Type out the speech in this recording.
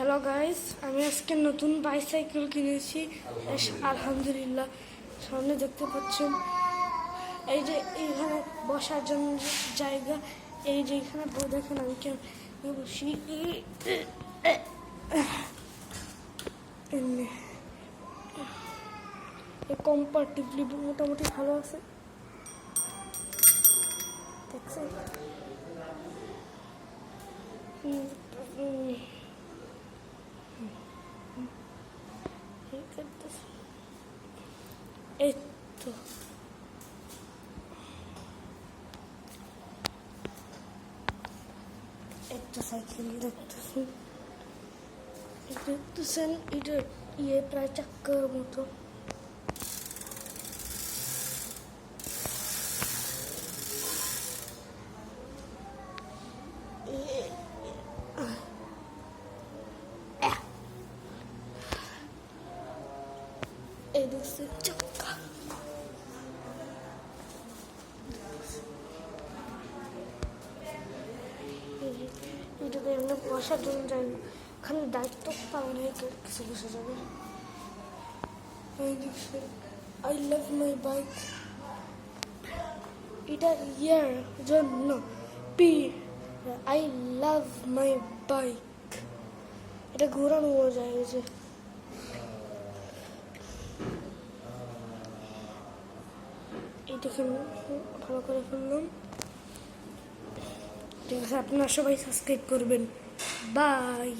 Hello guys আমি আজকে নতুন বাইসাইকেল কিনেছি। আলহামদুলিল্লাহ। সামনে দেখতে পাচ্ছেন, এই যে এইখানে বসার জন্য জায়গা, এই যে এখানে দেখেন, আমি কেমন বসি? কম্পারেটিভলি মোটামুটি ভালো আছে। দেখছেন? এই তো একটা সাইকেল দেখতেছেন দেখতেছেন এটা ইয়ে প্রায় চাক্কার মতো এই দেখছেন চাক্কা। এটাতে এমনি বসার জন্য যাই ওখানে দায়িত্ব পালন হয়ে কেউ কিছু বসে যাবে। আই লাভ মাই বাইক এটা ইয়ার জন্য P I love my bike এটা ঘোরানো যায় যে। দেখুন ভালো করে ফেললাম ঠিক আছে আপনারা সবাই সাবস্ক্রাইব করবেন। বাই